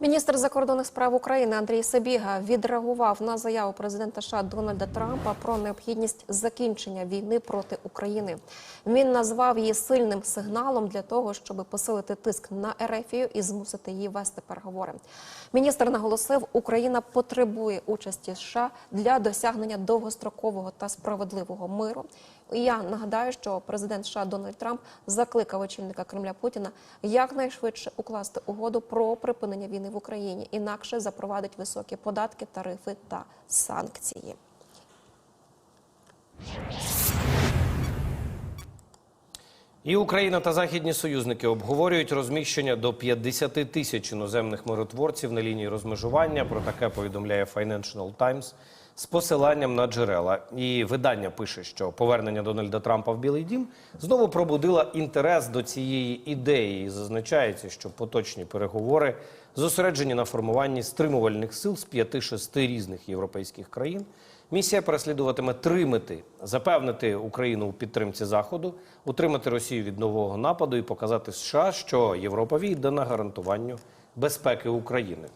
Міністр закордонних справ України Андрій Сабіга відреагував на заяву президента США Дональда Трампа про необхідність закінчення війни проти України. Він назвав її сильним сигналом для того, щоб посилити тиск на Ерефію і змусити її вести переговори. Міністр наголосив, Україна потребує участі США для досягнення довгострокового та справедливого миру. Я нагадаю, що президент США Дональд Трамп закликав очільника Кремля Путіна якнайшвидше укласти угоду про припинення війни в Україні, інакше запровадить високі податки, тарифи та санкції. І Україна та західні союзники обговорюють розміщення до 50 тисяч іноземних миротворців на лінії розмежування. Про таке повідомляє Financial Times з посиланням на джерела. І видання пише, що повернення Дональда Трампа в Білий Дім знову пробудила інтерес до цієї ідеї. І зазначається, що поточні переговори зосереджені на формуванні стримувальних сил з 5-6 різних європейських країн. Місія переслідуватиме три мети: запевнити Україну у підтримці Заходу, утримати Росію від нового нападу і показати США, що Європа віддана гарантуванню безпеки України.